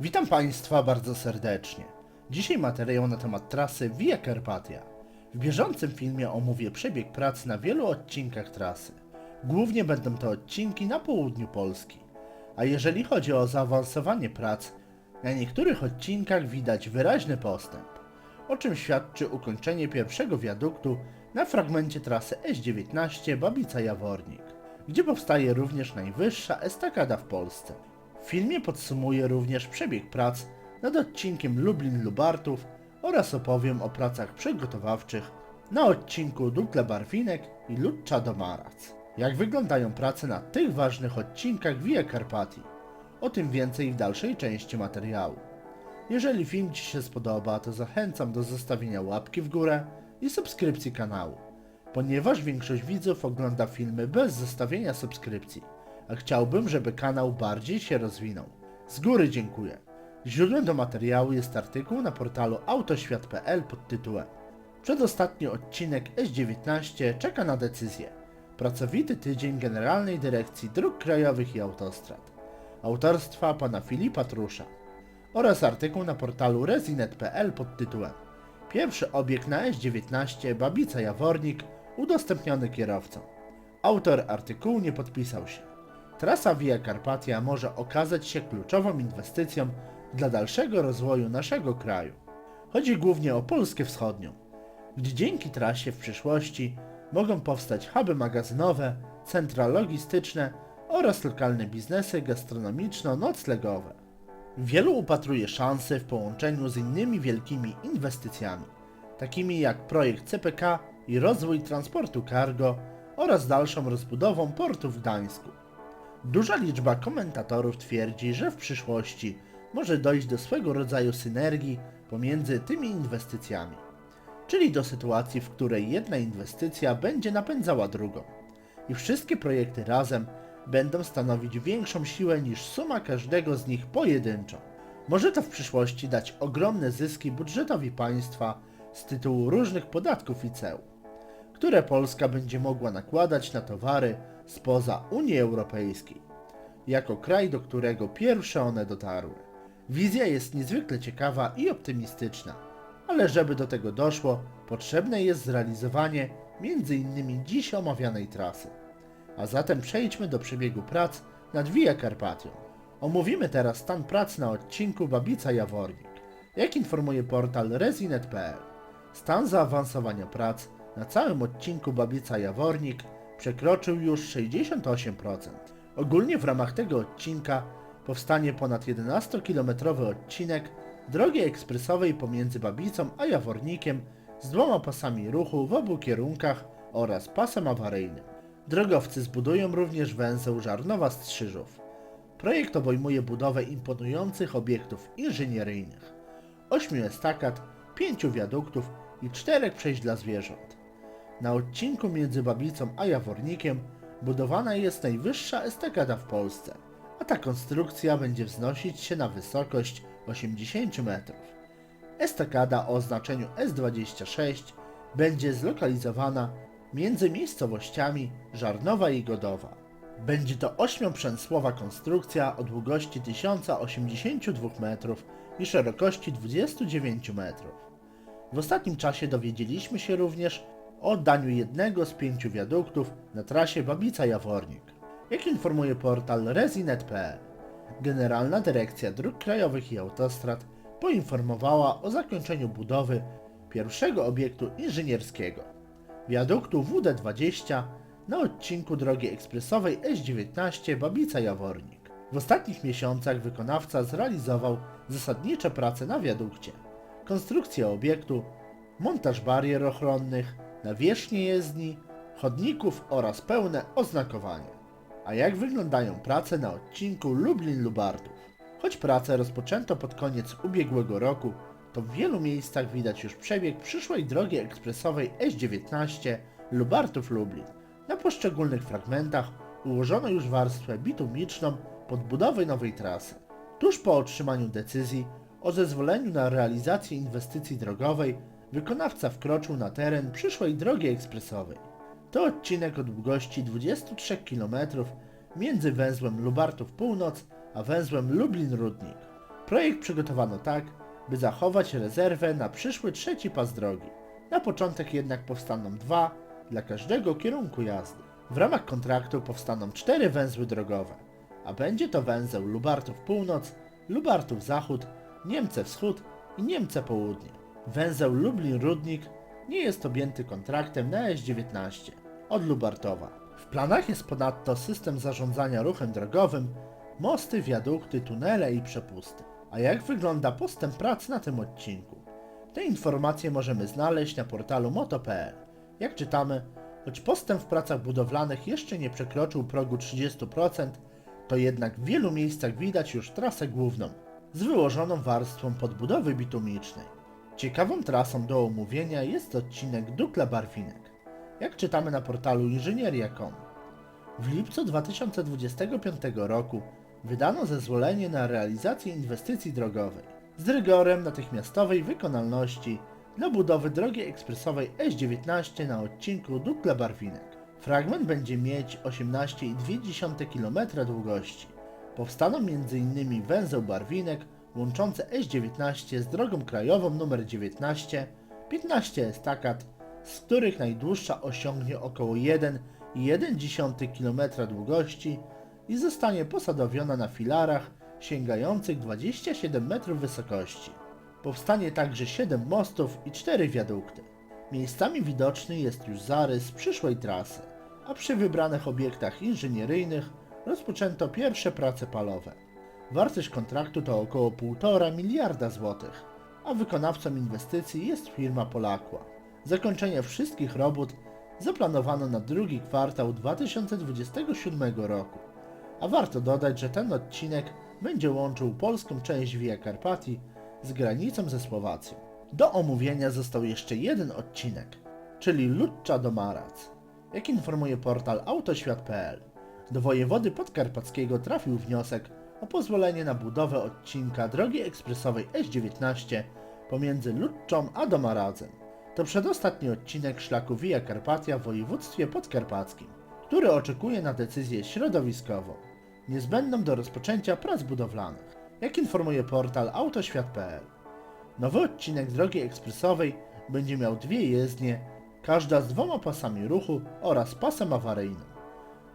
Witam Państwa bardzo serdecznie. Dzisiaj materiał na temat trasy Via Carpatia. W bieżącym filmie omówię przebieg prac na wielu odcinkach trasy. Głównie będą to odcinki na południu Polski. A jeżeli chodzi o zaawansowanie prac, na niektórych odcinkach widać wyraźny postęp, o czym świadczy ukończenie pierwszego wiaduktu na fragmencie trasy S19 Babica-Jawornik, gdzie powstaje również najwyższa estakada w Polsce. W filmie podsumuję również przebieg prac nad odcinkiem Lublin-Lubartów oraz opowiem o pracach przygotowawczych na odcinku Dukle-Barwinek i Lucza-Domarac. Jak wyglądają prace na tych ważnych odcinkach Via Carpatii? O tym więcej w dalszej części materiału. Jeżeli film Ci się spodoba, to zachęcam do zostawienia łapki w górę i subskrypcji kanału, ponieważ większość widzów ogląda filmy bez zostawienia subskrypcji, a chciałbym, żeby kanał bardziej się rozwinął. Z góry dziękuję. Źródłem do materiału jest artykuł na portalu autoświat.pl pod tytułem Przedostatni odcinek S19 czeka na decyzję. Pracowity tydzień Generalnej Dyrekcji Dróg Krajowych i Autostrad. Autorstwa pana Filipa Trusza oraz artykuł na portalu resinet.pl pod tytułem Pierwszy obiekt na S19 Babica Jawornik udostępniony kierowcom. Autor artykułu nie podpisał się. Trasa Via Carpatia może okazać się kluczową inwestycją dla dalszego rozwoju naszego kraju. Chodzi głównie o Polskę Wschodnią, gdzie dzięki trasie w przyszłości mogą powstać huby magazynowe, centra logistyczne oraz lokalne biznesy gastronomiczno-noclegowe. Wielu upatruje szansy w połączeniu z innymi wielkimi inwestycjami, takimi jak projekt CPK i rozwój transportu cargo oraz dalszą rozbudową portu w Gdańsku. Duża liczba komentatorów twierdzi, że w przyszłości może dojść do swego rodzaju synergii pomiędzy tymi inwestycjami, czyli do sytuacji, w której jedna inwestycja będzie napędzała drugą i wszystkie projekty razem będą stanowić większą siłę niż suma każdego z nich pojedynczo. Może to w przyszłości dać ogromne zyski budżetowi państwa z tytułu różnych podatków i ceł, które Polska będzie mogła nakładać na towary spoza Unii Europejskiej, jako kraj, do którego pierwsze one dotarły. Wizja jest niezwykle ciekawa i optymistyczna, ale żeby do tego doszło, potrzebne jest zrealizowanie m.in. dziś omawianej trasy. A zatem przejdźmy do przebiegu prac nad Via Carpatią. Omówimy teraz stan prac na odcinku Babica-Jawornik. Jak informuje portal resinet.pl, stan zaawansowania prac na całym odcinku Babica-Jawornik przekroczył już 68%. Ogólnie w ramach tego odcinka powstanie ponad 11-kilometrowy odcinek drogi ekspresowej pomiędzy Babicą a Jawornikiem z dwoma pasami ruchu w obu kierunkach oraz pasem awaryjnym. Drogowcy zbudują również węzeł Żarnowa-Strzyżów. Projekt obejmuje budowę imponujących obiektów inżynieryjnych, ośmiu estakad, pięciu wiaduktów i czterech przejść dla zwierząt. Na odcinku między Babicą a Jawornikiem budowana jest najwyższa estakada w Polsce, a ta konstrukcja będzie wznosić się na wysokość 80 metrów. Estakada o oznaczeniu S26 będzie zlokalizowana między miejscowościami Żarnowa i Godowa. Będzie to ośmioprzęsłowa konstrukcja o długości 1082 metrów i szerokości 29 metrów. W ostatnim czasie dowiedzieliśmy się również o jednego z pięciu wiaduktów na trasie Babica-Jawornik. Jak informuje portal resinet.pl, Generalna Dyrekcja Dróg Krajowych i Autostrad poinformowała o zakończeniu budowy pierwszego obiektu inżynierskiego, wiaduktu WD-20 na odcinku drogi ekspresowej S19 Babica-Jawornik. W ostatnich miesiącach wykonawca zrealizował zasadnicze prace na wiadukcie, konstrukcję obiektu, montaż barier ochronnych, nawierzchnię jezdni, chodników oraz pełne oznakowanie. A jak wyglądają prace na odcinku Lublin-Lubartów? Choć prace rozpoczęto pod koniec ubiegłego roku, to w wielu miejscach widać już przebieg przyszłej drogi ekspresowej S19 Lubartów-Lublin. Na poszczególnych fragmentach ułożono już warstwę bitumiczną pod budowę nowej trasy. Tuż po otrzymaniu decyzji o zezwoleniu na realizację inwestycji drogowej, wykonawca wkroczył na teren przyszłej drogi ekspresowej. To odcinek o długości 23 km między węzłem Lubartów Północ a węzłem Lublin-Rudnik. Projekt przygotowano tak, by zachować rezerwę na przyszły trzeci pas drogi. Na początek jednak powstaną dwa dla każdego kierunku jazdy. W ramach kontraktu powstaną cztery węzły drogowe, a będzie to węzeł Lubartów Północ, Lubartów Zachód, Niemce Wschód i Niemce Południe. Węzeł Lublin-Rudnik nie jest objęty kontraktem na S19 od Lubartowa. W planach jest ponadto system zarządzania ruchem drogowym, mosty, wiadukty, tunele i przepusty. A jak wygląda postęp prac na tym odcinku? Te informacje możemy znaleźć na portalu moto.pl. Jak czytamy, choć postęp w pracach budowlanych jeszcze nie przekroczył progu 30%, to jednak w wielu miejscach widać już trasę główną z wyłożoną warstwą podbudowy bitumicznej. Ciekawą trasą do omówienia jest odcinek Dukla-Barwinek. Jak czytamy na portalu inżynieria.com. W lipcu 2025 roku wydano zezwolenie na realizację inwestycji drogowej z rygorem natychmiastowej wykonalności dla budowy drogi ekspresowej S19 na odcinku Dukla-Barwinek. Fragment będzie mieć 18,2 km długości. Powstaną m.in. węzeł Barwinek łączący S19 z drogą krajową nr 19, 15 estakad, z których najdłuższa osiągnie około 1,1 km długości i zostanie posadowiona na filarach sięgających 27 metrów wysokości. Powstanie także 7 mostów i 4 wiadukty. Miejscami widoczny jest już zarys przyszłej trasy, a przy wybranych obiektach inżynieryjnych rozpoczęto pierwsze prace palowe. Wartość kontraktu to około 1,5 miliarda złotych, a wykonawcą inwestycji jest firma Polakła. Zakończenie wszystkich robót zaplanowano na drugi kwartał 2027 roku. A warto dodać, że ten odcinek będzie łączył polską część Via Carpati z granicą ze Słowacją. Do omówienia został jeszcze jeden odcinek, czyli Lucza do Marac. Jak informuje portal autoświat.pl, do wojewody podkarpackiego trafił wniosek o pozwolenie na budowę odcinka drogi ekspresowej S19 pomiędzy Lutczą a Domaradzem. To przedostatni odcinek szlaku Via Carpatia w województwie podkarpackim, który oczekuje na decyzję środowiskową, niezbędną do rozpoczęcia prac budowlanych. Jak informuje portal autoświat.pl, nowy odcinek drogi ekspresowej będzie miał dwie jezdnie, każda z dwoma pasami ruchu oraz pasem awaryjnym.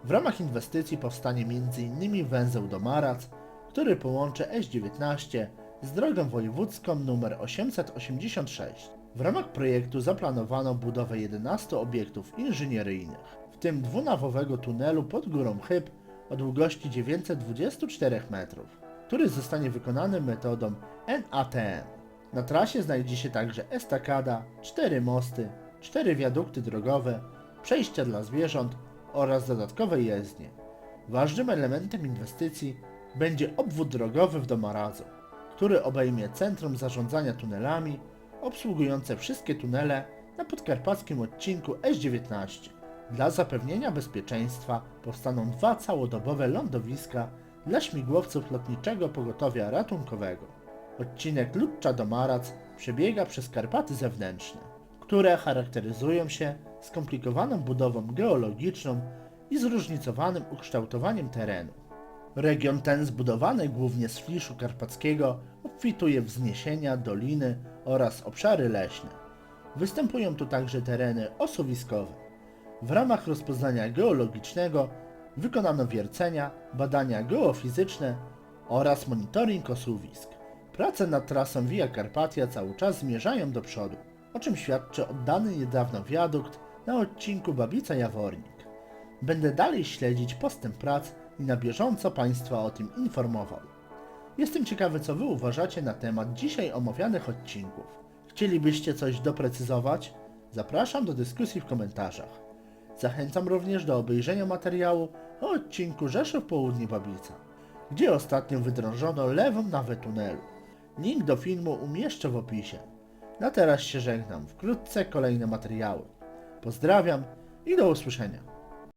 W ramach inwestycji powstanie m.in. węzeł do Marac, który połączy S19 z drogą wojewódzką nr 886. W ramach projektu zaplanowano budowę 11 obiektów inżynieryjnych, w tym dwunawowego tunelu pod górą Chyb o długości 924 metrów, który zostanie wykonany metodą NATM. Na trasie znajdzie się także estakada, cztery mosty, cztery wiadukty drogowe, przejścia dla zwierząt oraz dodatkowe jezdnie. Ważnym elementem inwestycji będzie obwód drogowy w Domaradzu, który obejmie centrum zarządzania tunelami, obsługujące wszystkie tunele na podkarpackim odcinku S19. Dla zapewnienia bezpieczeństwa powstaną dwa całodobowe lądowiska dla śmigłowców lotniczego pogotowia ratunkowego. Odcinek Lucza do Marac przebiega przez Karpaty zewnętrzne, które charakteryzują się skomplikowaną budową geologiczną i zróżnicowanym ukształtowaniem terenu. Region ten zbudowany głównie z fliszu karpackiego obfituje wzniesienia, doliny oraz obszary leśne. Występują tu także tereny osuwiskowe. W ramach rozpoznania geologicznego wykonano wiercenia, badania geofizyczne oraz monitoring osuwisk. Prace nad trasą Via Carpatia cały czas zmierzają do przodu, o czym świadczy oddany niedawno wiadukt na odcinku Babica-Jawornik. Będę dalej śledzić postęp prac i na bieżąco Państwa o tym informował. Jestem ciekawy, co Wy uważacie na temat dzisiaj omawianych odcinków. Chcielibyście coś doprecyzować? Zapraszam do dyskusji w komentarzach. Zachęcam również do obejrzenia materiału o odcinku Rzeszów Południe Babica, gdzie ostatnio wydrążono lewą nawę tunelu. Link do filmu umieszczę w opisie. Na teraz się żegnam, wkrótce kolejne materiały. Pozdrawiam i do usłyszenia.